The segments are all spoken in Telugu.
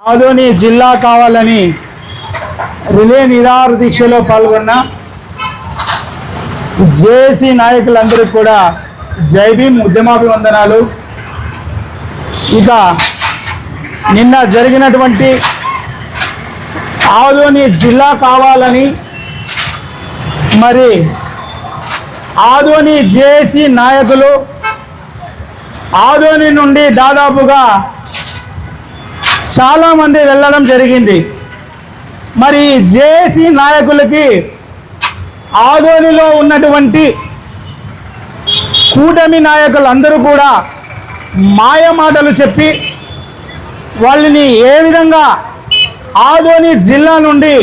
ఆదోని జిల్లా కావాలని రిలే నిరాహార దీక్షలో పాల్గొన్న జేఏసీ నాయకులందరికీ కూడా జై భీమ్ ఉద్యమాభివందనాలు. ఇక నిన్న జరిగినటువంటి ఆదోని జిల్లా కావాలని మరి ఆదోని జేఏసీ నాయకులు ఆదోని నుండి దాదాపుగా చాలామంది వెళ్ళడం జరిగింది. మరి జేఏసీ నాయకులకి ఆదోనిలో ఉన్నటువంటి కూటమి నాయకులందరూ కూడా మాయ మాటలు చెప్పి వాళ్ళని ఏ విధంగా ఆదోని జిల్లా నుండి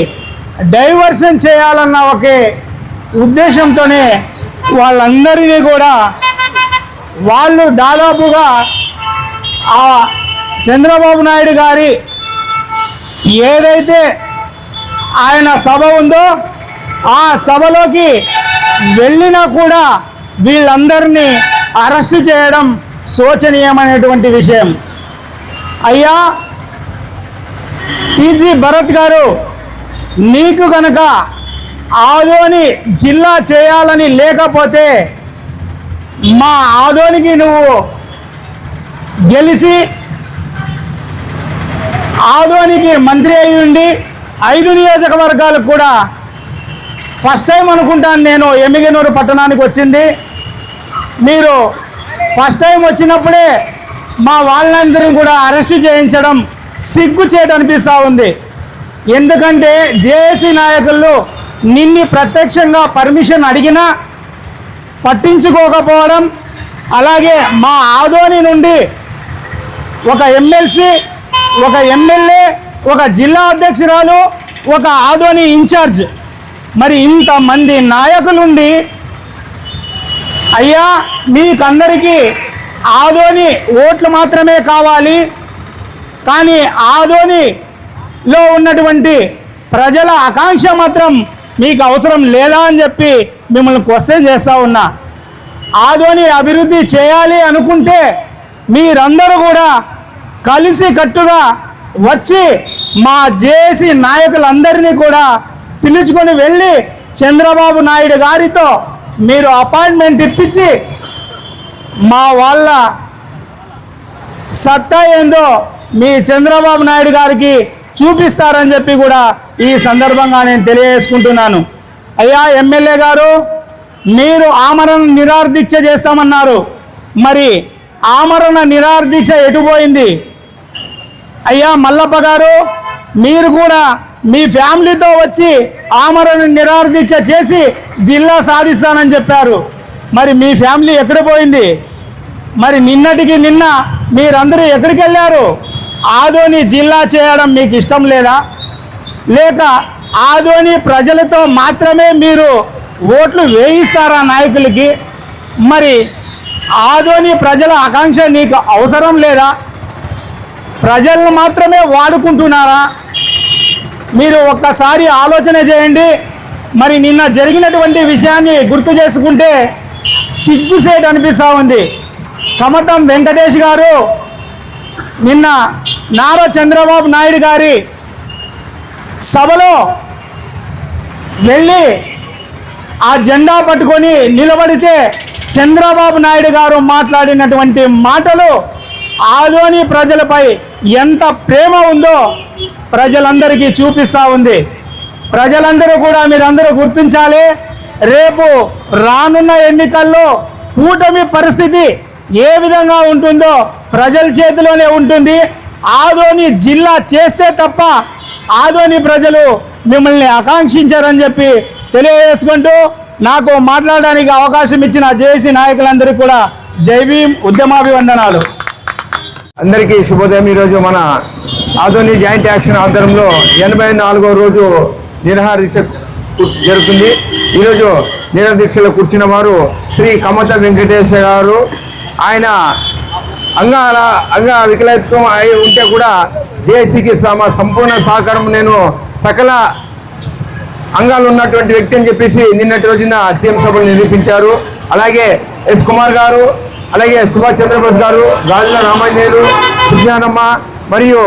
డైవర్షన్ చేయాలన్న ఒకే ఉద్దేశంతోనే వాళ్ళందరినీ కూడా వాళ్ళు దాదాపుగా ఆ చంద్రబాబు నాయుడు గారి ఏదైతే ఆయన సభ ఉందో ఆ సభలోకి వెళ్ళినా కూడా వీళ్ళందరినీ అరెస్టు చేయడం శోచనీయమైనటువంటి విషయం. అయ్యా టీజీ భరత్ గారు నీకు కనుక ఆదోని జిల్లా చేయాలని లేకపోతే మా ఆదోనికి నువ్వు గెలిచి ఆదోనికి మంత్రి అయి ఉండి ఐదు నియోజకవర్గాలు కూడా ఫస్ట్ టైం అనుకుంటాను నేను ఎమ్మిగనూరు పట్టణానికి వచ్చింది. మీరు ఫస్ట్ టైం వచ్చినప్పుడే మా వాళ్ళందరిని కూడా అరెస్ట్ చేయించడం సిగ్గు చేయడం అనిపిస్తూ ఉంది. ఎందుకంటే జేఏసీ నాయకులు నిన్ని ప్రత్యక్షంగా పర్మిషన్ అడిగినా పట్టించుకోకపోవడం అలాగే మా ఆదోని నుండి ఒక ఎమ్మెల్సీ ఒక ఎమ్మెల్యే ఒక జిల్లా అధ్యక్షురాలు ఒక ఆదోని ఇన్ఛార్జ్. మరి ఇంతమంది నాయకులుండి అయ్యా మీకందరికీ ఆదోని ఓట్లు మాత్రమే కావాలి. కానీ ఆదోనిలో ఉన్నటువంటి ప్రజల ఆకాంక్ష మాత్రం మీకు అవసరం లేదా అని చెప్పి మిమ్మల్ని క్వశ్చన్ చేస్తూ ఉన్నా. ఆదోని అభివృద్ధి చేయాలి అనుకుంటే మీరందరూ కూడా కలిసి కట్టుగా వచ్చి మా జేఏసీ నాయకులందరినీ కూడా పిలుచుకొని వెళ్ళి చంద్రబాబు నాయుడు గారితో మీరు అపాయింట్మెంట్ ఇప్పించి మా వాళ్ళ సత్తా ఏందో మీ చంద్రబాబు నాయుడు గారికి చూపిస్తారని చెప్పి కూడా ఈ సందర్భంగా నేను తెలియజేసుకుంటున్నాను. అయ్యా ఎమ్మెల్యే గారు మీరు ఆమరణ నిరార్దీక్ష చేస్తామన్నారు. మరి ఆమరణ నిరార్దీక్ష ఎటుపోయింది అయ్యా మల్లప్ప గారు మీరు కూడా మీ ఫ్యామిలీతో వచ్చి ఆమరణ నిరార్దీక్ష చేసి జిల్లా సాధిస్తానని చెప్పారు. మరి మీ ఫ్యామిలీ ఎక్కడ పోయింది? మరి నిన్నటికి నిన్న మీరందరూ ఎక్కడికి వెళ్ళారు? ఆదోని జిల్లా చేయడం మీకు ఇష్టం లేదా? లేక ఆదోని ప్రజలతో మాత్రమే మీరు ఓట్లు వేయిస్తారా నాయకులకి? మరి ఆదోని ప్రజల ఆకాంక్ష నీకు అవసరం లేదా? ప్రజలను మాత్రమే వాడుకుంటున్నారా? మీరు ఒక్కసారి ఆలోచన చేయండి. మరి నిన్న జరిగినటువంటి విషయాన్ని గుర్తు చేసుకుంటే సిగ్గుసేట్ అనిపిస్తూ ఉంది. కమతం వెంకటేష్ గారు నిన్న నారా చంద్రబాబు నాయుడు గారి సభలో వెళ్ళి ఆ జెండా పట్టుకొని నిలబడితే చంద్రబాబు నాయుడు గారు మాట్లాడినటువంటి మాటలు ఆదోని ప్రజలపై ఎంత ప్రేమ ఉందో ప్రజలందరికీ చూపిస్తూ ఉంది. ప్రజలందరూ కూడా మీరందరూ గుర్తించాలి. రేపు రానున్న ఎన్నికల్లో కూటమి పరిస్థితి ఏ విధంగా ఉంటుందో ప్రజల చేతిలోనే ఉంటుంది. ఆదోని జిల్లా చేస్తే తప్ప ఆదోని ప్రజలు మిమ్మల్ని ఆకాంక్షించారని చెప్పి తెలియజేసుకుంటూ నాకు మాట్లాడడానికి అవకాశం ఇచ్చిన జేసీ నాయకులందరికీ కూడా జై భీమ్ ఉద్యమాభివందనాలు. అందరికీ శుభోదయం. ఈరోజు మన ఆధోని జాయింట్ యాక్షన్ ఆధ్వర్యంలో ఎనభై నాలుగో రోజు నిరహార దీక్ష జరుగుతుంది. ఈరోజు నిరహార దీక్షలో కూర్చున్న వారు శ్రీ కమత వెంకటేశ గారు ఆయన అంగాల అంగ వికలత్వం అయి ఉంటే కూడా జేసీకి సమ సంపూర్ణ సహకారం. నేను సకల అంగాలు ఉన్నటువంటి వ్యక్తి అని చెప్పేసి నిన్నటి రోజున సీఎం సభలు నిరూపించారు. అలాగే ఎస్ కుమార్ గారు అలాగే సుభాష్ చంద్రబోస్ గారు గాజుల రామాంజనేయులు సుజ్ఞానమ్మ మరియు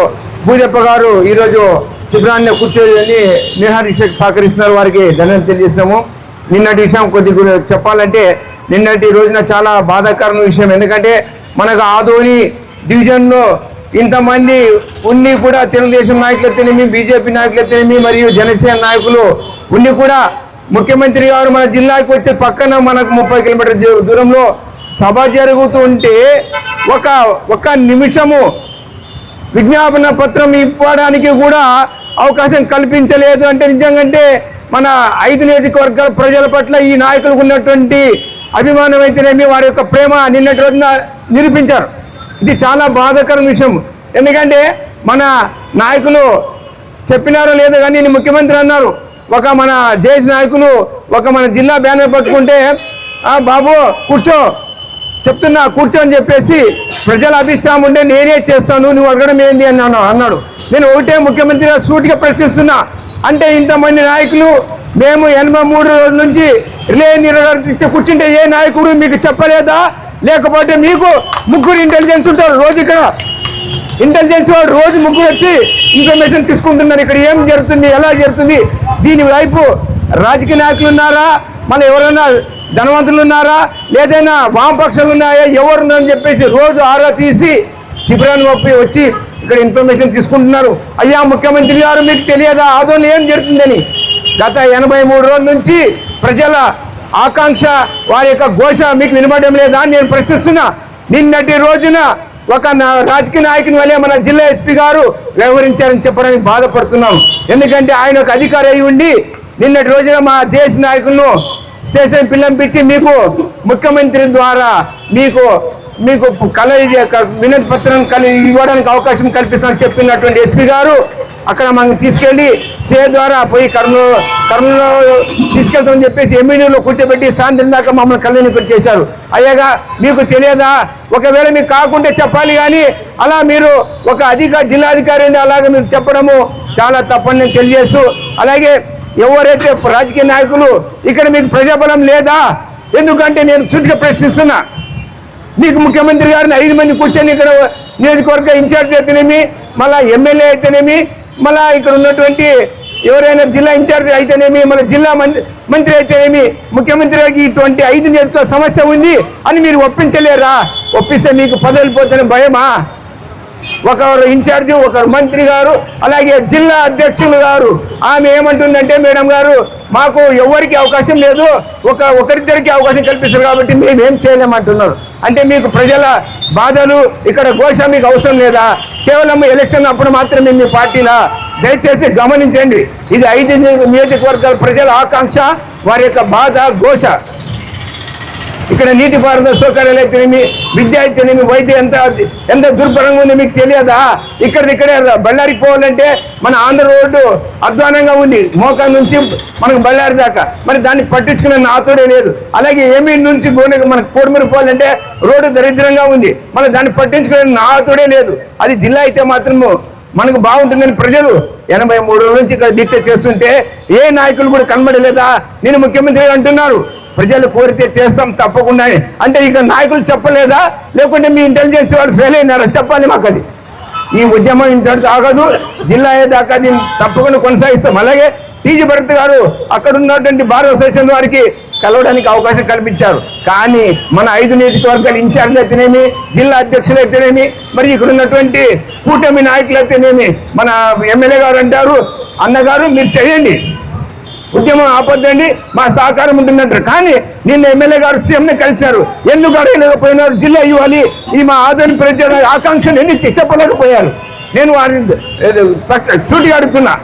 భూదెప్ప గారు ఈరోజు శిబిరాన్ని కూర్చోని నిహారీక్షకు సహకరిస్తున్నారు. వారికి ధన్యవాదాలు తెలియజేసినాము నిన్నటి విషయం కొద్ది చెప్పాలంటే నిన్నటి రోజున చాలా బాధాకరమైన విషయం. ఎందుకంటే మనకు ఆదోని డివిజన్లో ఇంతమంది ఉన్ని కూడా తెలుగుదేశం నాయకులైతేనేమి బీజేపీ నాయకులైతేనేమి మరియు జనసేన నాయకులు ఉన్ని కూడా ముఖ్యమంత్రి గారు మన జిల్లాకి వచ్చే పక్కన మనకు ముప్పై కిలోమీటర్ దూ- దూరంలో సభ జరుగుతుంటే ఒక ఒక నిమిషము విజ్ఞాపన పత్రం ఇవ్వడానికి కూడా అవకాశం కల్పించలేదు అంటే నిజంగా మన ఐదు నియోజకవర్గాల ప్రజల పట్ల ఈ నాయకులకు ఉన్నటువంటి అభిమానం అయితేనేమి వారి యొక్క ప్రేమ నిన్నటి రోజున నిరూపించారు. ఇది చాలా బాధాకరం విషయం. ఎందుకంటే మన నాయకులు చెప్పినారో లేదో కానీ నేను ముఖ్యమంత్రి అన్నారు. ఒక మన దేశ నాయకులు ఒక మన జిల్లా బ్యానర్ పట్టుకుంటే బాబు కూర్చో. చెప్తున్నా కూర్చోని చెప్పేసి ప్రజల అభిష్టం ఉంటే నేనే చేస్తాను నువ్వు అడగడం ఏంది అన్నాను అన్నాడు. నేను ఒకటే ముఖ్యమంత్రిగా సూటిగా ప్రశ్నిస్తున్నా. అంటే ఇంతమంది నాయకులు మేము ఎనభై మూడు రోజుల నుంచి రిలే నిర్వహించి కూర్చుంటే ఏ నాయకుడు మీకు చెప్పలేదా? లేకపోతే మీకు ముగ్గురు ఇంటెలిజెన్స్ ఉంటారు. రోజు ఇక్కడ ఇంటెలిజెన్స్ వాడు రోజు ముగ్గురు వచ్చి ఇన్ఫర్మేషన్ తీసుకుంటున్నారు. ఇక్కడ ఏం జరుగుతుంది? ఎలా జరుగుతుంది? దీని వైపు రాజకీయ నాయకులు ఉన్నారా? మళ్ళీ ఎవరైనా ధనవంతులు ఉన్నారా? లేదైనా వామపక్షాలు ఉన్నాయా? ఎవరు ఉన్నారని చెప్పేసి రోజు ఆరా తీసి శిబిరాన్ని ఒప్పి వచ్చి ఇక్కడ ఇన్ఫర్మేషన్ తీసుకుంటున్నారు. అయ్యా ముఖ్యమంత్రి గారు మీకు తెలియదా? ఆదోళన ఏం జరుగుతుందని? గత ఎనభై మూడు రోజుల నుంచి ప్రజల ఆకాంక్ష వారి యొక్క ఘోష మీకు వినబడడం లేదా అని నేను ప్రశ్నిస్తున్నా. నిన్నటి రోజున ఒక రాజకీయ నాయకుని వల్లే మన జిల్లా ఎస్పీ గారు వ్యవహరించారని చెప్పడానికి బాధపడుతున్నాం. ఎందుకంటే ఆయన ఒక అధికారి అయి ఉండి నిన్నటి రోజున మా జేఎస్ నాయకులను స్టేషన్ పిల్లంపించి మీకు ముఖ్యమంత్రి ద్వారా మీకు మీకు కల వినతి పత్రం కలి ఇవ్వడానికి అవకాశం కల్పిస్తామని చెప్పినటువంటి ఎస్పీ గారు అక్కడ మనం తీసుకెళ్ళి సే ద్వారా పోయి కర్నూలు కర్నూలు తీసుకెళ్తామని చెప్పేసి ఎమ్మెల్యేలో కూర్చోబెట్టి సాయంత్రం దాకా మమ్మల్ని కళ్ళని చేశారు. అయ్యాగా మీకు తెలియదా? ఒకవేళ మీకు కాకుంటే చెప్పాలి కానీ అలా మీరు ఒక అధిక జిల్లాధికారి అలాగే మీరు చెప్పడము చాలా తప్పని నేను తెలియజేస్తూ అలాగే ఎవరైతే రాజకీయ నాయకులు ఇక్కడ మీకు ప్రజాబలం లేదా? ఎందుకంటే నేను చుట్టుగా ప్రశ్నిస్తున్నా. మీకు ముఖ్యమంత్రి గారిని ఐదు మంది కూర్చొని ఇక్కడ నియోజకవర్గ ఇన్ఛార్జ్ అయితేనేమి మళ్ళా ఎమ్మెల్యే అయితేనేమి మళ్ళా ఇక్కడ ఉన్నటువంటి ఎవరైనా జిల్లా ఇన్ఛార్జ్ అయితేనేమి మళ్ళీ జిల్లా మంత్రి మంత్రి అయితేనేమి ముఖ్యమంత్రి గారికి ఇటువంటి ఐదు నియోజకవర్గ సమస్య ఉంది అని మీరు ఒప్పించలేరా? ఒప్పిస్తే మీకు పదవిపోతున్న భయమా? ఒకరు ఇన్ఛార్జి ఒకరు మంత్రి గారు అలాగే జిల్లా అధ్యక్షులు గారు. ఆమె ఏమంటుందంటే మేడం గారు మాకు ఎవరికి అవకాశం లేదు ఒక ఒకరిద్దరికి అవకాశం కల్పిస్తారు కాబట్టి మేము ఏం చేయలేమంటున్నారు. అంటే మీకు ప్రజల బాధలు ఇక్కడ ఘోష మీకు అవసరం లేదా? కేవలం ఎలక్షన్ అప్పుడు మాత్రమే మీ పార్టీలా? దయచేసి గమనించండి. ఇది ఐదు నియోజకవర్గాల ప్రజల ఆకాంక్ష వారి యొక్క బాధ ఘోష. ఇక్కడ నీటిపారుదల సౌకర్యాలు అయితేనేమి విద్య అయితేనేమి వైద్యం ఎంత ఎంత దుర్భరంగా ఉంది మీకు తెలియదా? ఇక్కడిది ఇక్కడే బళ్ళారికి పోవాలంటే మన ఆంధ్ర రోడ్డు అధ్వానంగా ఉంది. మోకా నుంచి మనకు బళ్ళారి దాకా. మరి దాన్ని పట్టించుకునే నాతోడే లేదు. అలాగే ఏమీ నుంచి గోనె మనకు కోడిమీర పోవాలంటే రోడ్డు దరిద్రంగా ఉంది. మనం దాన్ని పట్టించుకునే నాతోడే లేదు. అది జిల్లా అయితే మాత్రము మనకు బాగుంటుందని ప్రజలు ఎనభై మూడు నుంచి ఇక్కడ దీక్ష చేస్తుంటే ఏ నాయకులు కూడా కనబడలేదా? నేను ముఖ్యమంత్రి అంటున్నారు. ప్రజలు కోరితే చేస్తాం తప్పకుండా అంటే ఇక నాయకులు చెప్పలేదా? లేకుంటే మీ ఇంటెలిజెన్స్ వాళ్ళు ఫెయిల్ అయినారా? చెప్పాలి మాకు అది ఈ ఉద్యమం ఇంత ఆగదు జిల్లా అయ్యేదాకా దీన్ని తప్పకుండా కొనసాగిస్తాం. అలాగే టీజీ భరత్ గారు అక్కడ ఉన్నటువంటి భారత అసోసియేషన్ వారికి కలవడానికి అవకాశం కల్పించారు. కానీ మన ఐదు నియోజకవర్గాల ఇన్ఛార్జ్లు అయితేనేమి జిల్లా అధ్యక్షులు అయితేనేమి మరి ఇక్కడ ఉన్నటువంటి కూటమి నాయకులు అయితేనేమి మన ఎమ్మెల్యే గారు అంటారు అన్నగారు మీరు చేయండి. ఉద్యమం ఆపొద్దండి మా సహకారం ఉంటున్నట్టు కానీ నిన్న ఎమ్మెల్యే గారు సీఎంని కలిశారు. ఎందుకు అడగలేకపోయినారు? జిల్లా ఇవ్వాలి ఇది మా ఆదరణ ప్రజల ఆకాంక్షను ఎందుకు చెప్పలేకపోయారు. నేను వారిని సూటి అడుగుతున్నా.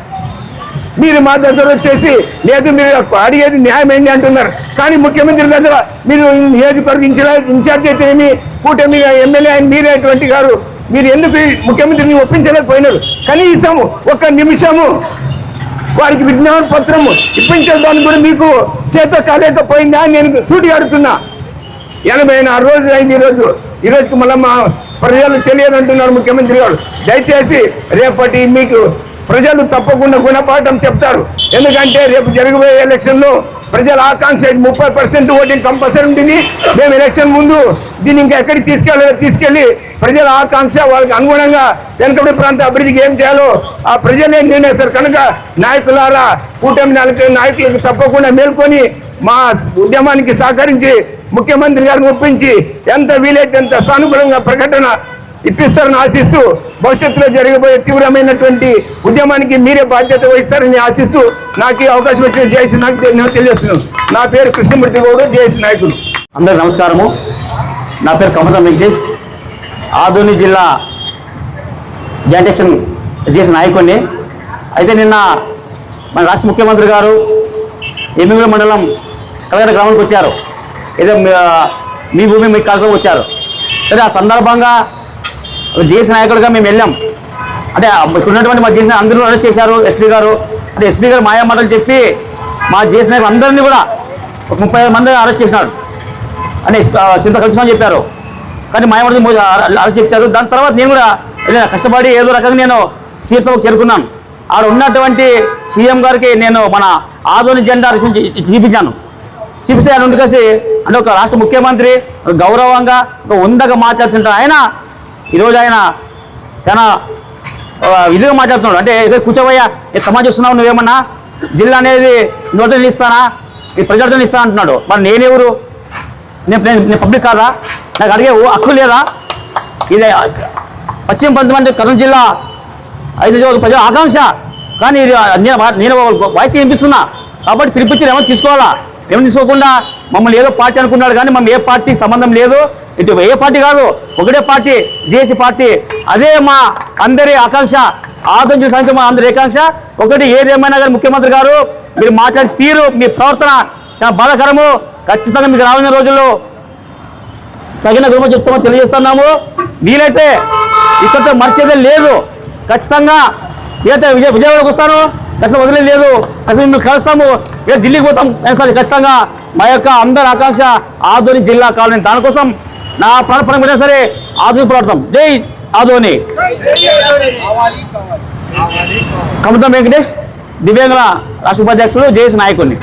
మీరు మా దగ్గర వచ్చేసి లేదు మీరు అడిగేది న్యాయం ఏంటి అంటున్నారు. కానీ ముఖ్యమంత్రి దగ్గర మీరు నియోజకవర్గ ఇన్ఛార్జ్ ఇన్ఛార్జ్ ఏమి కూటమి ఎమ్మెల్యే అయిన మీరేటువంటి గారు. మీరు ఎందుకు ముఖ్యమంత్రిని ఒప్పించలేకపోయినారు? కనీసం ఒక నిమిషము వారికి విజ్ఞాన పత్రము ఇప్పించడానికి కూడా మీకు చేత కాలేకపోయిందా అని నేను సూటి అడుగుతున్నా ఎనభై నాలుగు రోజులు అయింది ఈరోజు ఈ రోజుకి మళ్ళీ మా ప్రజలు తెలియదు అంటున్నారు ముఖ్యమంత్రి గారు. దయచేసి రేపటి మీకు ప్రజలు తప్పకుండా గుణపాఠం చెప్తారు. ఎందుకంటే రేపు జరగబోయే ఎలక్షన్లో ప్రజల ఆకాంక్ష ముప్పై పర్సెంట్ ఓటింగ్ కంపల్సరీ ఉంటుంది. మేము ఎలక్షన్ ముందు దీన్ని ఇంకా ఎక్కడికి తీసుకెళ్ళాలో తీసుకెళ్ళి ప్రజల ఆకాంక్ష వాళ్ళకి అనుగుణంగా వెనుకబడి ప్రాంత అభివృద్ధికి ఏం చేయాలో ఆ ప్రజలే నిర్ణయిస్తారు. కనుక నాయకులారా కూటమి నాయకులు నాయకులకు తప్పకుండా మేల్కొని మా ఉద్యమానికి సహకరించి ముఖ్యమంత్రి గారిని ఒప్పించి ఎంత వీలైతే ఎంత సానుకూలంగా ప్రకటన ఇప్పిస్తారని ఆశిస్తూ భవిష్యత్తులో జరగబోయే తీవ్రమైనటువంటి ఉద్యమానికి మీరే బాధ్యత వహిస్తారని ఆశిస్తూ నాకు ఈ అవకాశం వచ్చిన జేసీ నాకు తెలియజేస్తున్నాను. నా పేరు కృష్ణమూర్తి గౌడ్ జేసీ నాయకులు అందరికి నమస్కారము. నా పేరు కమత వెంకటేష్. ఆదోని జిల్లా జాయింట్ యాక్షన్ చేసిన నాయకుడిని. అయితే నిన్న మన రాష్ట్ర ముఖ్యమంత్రి గారు ఎమ్మిగూడ మండలం కలగడ గ్రామానికి వచ్చారు. ఏదో మీ- భూమి మీకు కాకుండా వచ్చారు. సరే ఆ సందర్భంగా జేసీ నాయకుడిగా మేము వెళ్ళాం. అంటే ఇక్కడ ఉన్నటువంటి మా చేసిన అందరూ అరెస్ట్ చేశారు ఎస్పీ గారు. అంటే ఎస్పీ గారు మాయా మాటలు చెప్పి మా చేసిన నాయకులు అందరినీ కూడా ఒక ముప్పై ఐదు మంది అరెస్ట్ చేసినాడు అని సింత కల్పిస్తామని చెప్పారు. కానీ మాయమూర్తి అరెస్ట్ చెప్పారు దాని తర్వాత నేను కూడా ఏదైనా కష్టపడి ఏదో రకంగా నేను సీఎం సభకు చేరుకున్నాను. ఆడ ఉన్నటువంటి సీఎం గారికి నేను మన ఆదోని జెండా చూపించాను. చూపిస్తే ఆయన ఉండి కలిసి అంటే ఒక రాష్ట్ర ముఖ్యమంత్రి గౌరవంగా ఒక ఉందగా మాట్లాడుతుంటారు. ఆయన ఈరోజు ఆయన చాలా ఇదిగా మాట్లాడుతున్నాడు. అంటే ఏదో కూర్చోబోయా నేను తమాషా చూస్తున్నావు నువ్వేమన్నా? జిల్లా అనేది నోటలు ఇస్తానా? ఈ ప్రజలతో ఇస్తాను అంటున్నాడు. మరి నేనెవరు? నేను నేను నేను పబ్లిక్ కాదా? నాకు అడిగే హక్కు లేదా? ఇది పశ్చిమ పంతమంది కర్నూలు జిల్లా ఐదు నియోజక ప్రజల ఆకాంక్ష. కానీ ఇది నేను నేను వాయిస్ వినిపిస్తున్నా. కాబట్టి పిలిపించి ఏమో తీసుకోవాలా? ఏమో తీసుకోకుండా మమ్మల్ని ఏదో పార్టీ అనుకున్నాడు కానీ మనం ఏ పార్టీకి సంబంధం లేదు. ఇటు ఏ పార్టీ కాదు ఒకటే పార్టీ జేసీ పార్టీ. అదే మా అందరి ఆకాంక్ష ఆదం చూసానికి మా అందరి ఆకాంక్ష ఒకటి ఏదేమైనా కానీ ముఖ్యమంత్రి గారు మీరు మాట్లాడే తీరు మీ ప్రవర్తన చాలా బాధాకరము. ఖచ్చితంగా మీకు రానున్న రోజుల్లో తగిన గురుమ చెప్తామో తెలియజేస్తున్నాము. వీలైతే ఇక్కడితో మర్చేదే లేదు. ఖచ్చితంగా ఏదైతే విజయ విజయవాడకు వస్తాను ఖచ్చితంగా వదిలేదు లేదు. ఖచ్చితంగా మేము కలుస్తాము. ఇక ఢిల్లీకి పోతాం. సార్ ఖచ్చితంగా మా యొక్క అందరి ఆకాంక్ష ఆదోని జిల్లా కావాలని దానికోసం నా ప్రాణపరం సరే ఆధునిక పోరాడతాం జై ఆదోని. కమతం వెంకటేష్ దివ్యాంగుల రాష్ట్ర ఉపాధ్యక్షులు జేఎస్ నాయకుడిని